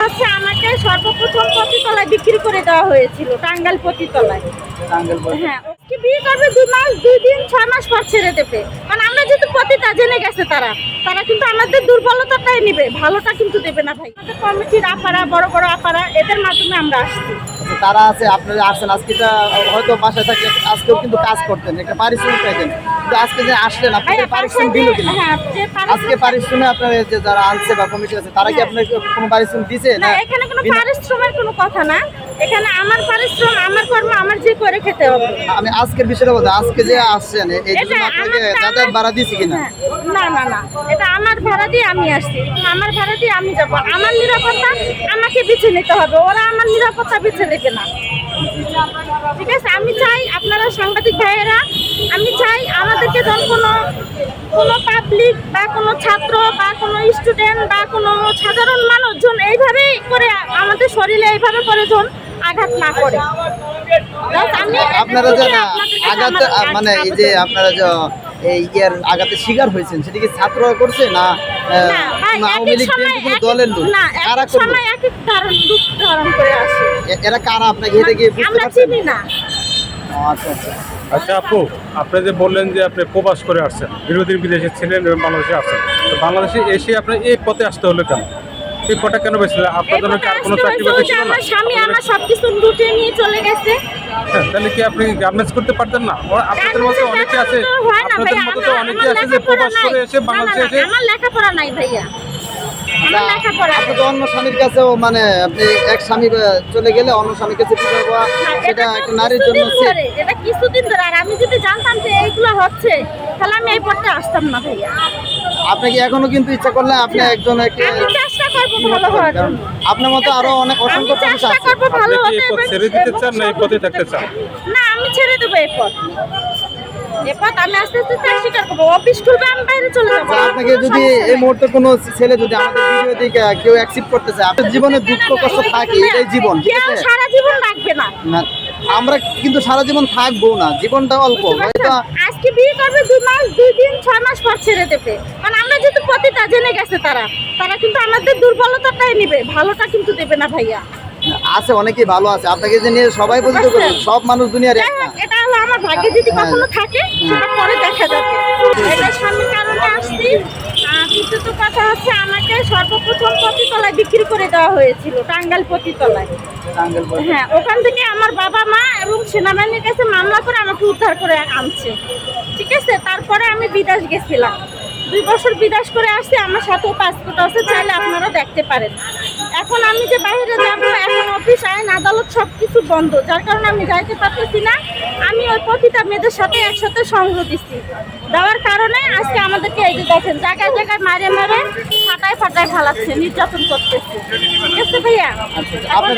হচ্ছে আমাকে সর্বপ্রথম পতিতলায় বিক্রি করে দেওয়া হয়েছিল টাঙ্গাল পতিতলায়। হ্যাঁ কি বিয়ে করবে দুই মাস দুই দিন ছয় মাস পর ছেড়ে দেবে। কারণ আমরা যেহেতু পতিতা জেনে গেছে তারা। তারা কিন্তু আমাদের দুর্বলতাটাই নিবে ভালোটা কিন্তু দেবে না ভাই। আমাদের কমিটির আপারা বড় বড় আপারা এদের মাধ্যমে আমরা আসছি। আচ্ছা, তারা আছে আপনারা আসছেন আজকে হয়তো বাসায় থাকলে আজকেও কিন্তু কাজ করতেন একটা পারিশ্রমিক পাইতেন। কিন্তু আজকে যে আসলেন আপনাদের পারিশ্রম পারিশ্রমিক দিল কিনা? হ্যাঁ, আজকে পারিশ্রমে আপনারা যে যারা আনছে বা কমিটি আছে তারা কি হ্যাঁ। আপনাকে কোনো পারিশ্রমিক দিছে? না এখানে কোনো পারিশ্রমের কোনো কথা না। এখানে আমার পারিশ্রম আমার কর্ম আমার যে করে খেতে হবে। আমি আজকের বিষয়টা বলতে আজকে যে আসছেন এই জন্য আপনাকে যাতায়াত ভাড়া দিয়েছি কিনা? হ্যাঁ, না না না এটা আমার ভাড়া দিয়ে আমি আসছি। আমার ভাড়া দিয়ে আমি যাব। আমার নিরাপত্তা আমাকে বেছে নিতে হবে। ওরা আমার নিরাপত্তা বেছে নেবে না। ঠিক আছে? আমি চাই আপনারা সাংবাদিক ভাইয়েরা আমি চাই আমাদেরকে যখন কোনো কোনো পাবলিক বা কোনো ছাত্র বা কোনো স্টুডেন্ট বা কোনো সাধারণ মানুষজন এইভাবে করে আমাদের শরীরে এইভাবে করে জন আঘাত না করে। আপনারা যে আঘাত মানে এই যে আপনারা যে এই ইয়ার আঘাতের শিকার হয়েছেন সেটা কি ছাত্ররা করছে না আওয়ামী লীগ দলের লোক? কারা এরা কারা? আপনাকে এটা কি বুঝতে পারছেন? না। আচ্ছা আচ্ছা। আচ্ছা আপু আপনি যে বললেন যে আপনি প্রবাস করে আসছেন বিদেশে ছিলেন এবং বাংলাদেশে আসছেন তো বাংলাদেশে এসে আপনার এই পথে আসতে হলো কেন? এই কেন কি আর কোনো চাকরি বাকরি ছিল না? আমার স্বামী আমার সবকিছু লুটে নিয়ে চলে গেছে। হ্যাঁ, তাহলে কি আপনি গার্মেন্টস করতে পারতেন না? আপনাদের মতো অনেকে আছে। হয় না আপনাদের মতো তো অনেকে আছে যে প্রবাস করে এসে বাংলাদেশে এসে আমার লেখাপড়া নাই ভাইয়া। লেখাপড়া আপনি তো অন্য স্বামীর কাছেও মানে আপনি এক স্বামী চলে গেলে অন্য স্বামীর কাছে সেটা এটা তো একটা নারীর জন্য এটা কিছুদিন ধরে। আর আমি যদি জানতাম যে এইগুলো হচ্ছে তাহলে আমি এই পথে আসতাম না ভাইয়া। আপনি কি এখনও কিন্তু ইচ্ছা করলে আপনি একজন একটা ভালো হওয়ার জন্য। আপনার মতো আরও অনেক অসংখ্য মানুষ আছে। করব ভালো হতে এই পথ এবং- ছেড়ে দিতে চান না এই পথে থাকতে চান? না আমি ছেড়ে দেবো এই পথ। এ আমি আস্তে আস্তে ত্যাগ স্বীকার করব। অফিস খুলবে আমি বাইরে চলে যাব। আচ্ছা, আপনাকে যদি এই মুহূর্তে কোনো ছেলে যদি আমাদের ভিডিও দিকে কেউ অ্যাকসেপ্ট করতে চায় আপনার জীবনে দুঃখ কষ্ট থাকে এটাই জীবন ঠিক আছে? সারা জীবন রাখবে না। না। আমরা কিন্তু সারা জীবন থাকব না জীবনটা অল্প আজকে বিয়ে করবে দুই মাস দুই দিন ছয় মাস পর ছেড়ে দেবে। কারণ আমরা যেহেতু পতিতা জেনে গেছে তারা। তারা কিন্তু আমাদের দুর্বলতাটাই নিবে ভালোটা কিন্তু দেবে না ভাইয়া। আছে অনেকেই ভালো আছে। আপনাকে যে নিয়ে সবাই বলতে করবে সব মানুষ দুনিয়ার এক না এটা হলো আমার ভাগ্যে যদি হ্যাঁ। কখনো থাকে সেটা পরে দেখা যাবে। এটা স্বামীর কারণে আসছি। কথা হচ্ছে আমাকে সর্বপ্রথম পতিতলায় বিক্রি করে দেওয়া হয়েছিল টাঙ্গাল পতিতলায়। হ্যাঁ ওখান থেকে আমার বাবা মা এবং সেনাবাহিনীর কাছে মামলা করে আমাকে উদ্ধার করে আনছে। ঠিক আছে? তারপরে আমি বিদেশ গেছিলাম। দুই বছর বিদেশ করে আসছি আমার সাথেও পাসপোর্ট আছে চাইলে আপনারা দেখতে পারেন। এখন আমি যে বাইরে যাব এখন অফিস আইন আদালত সব কিছু বন্ধ। যার কারণে আমি যাইতে পারতেছি না। আমি ওই প্রতিটা মেয়েদের সাথে একসাথে সংগ্রহ দিচ্ছি। দেওয়ার কারণে আজকে আমাদেরকে এই যে দেখেন জায়গায় জায়গায় মারে মারে ফাটায় ফাটায় ফালাচ্ছে নির্যাতন করতেছে। ঠিক আছে ভাইয়া? আচ্ছা, আপনার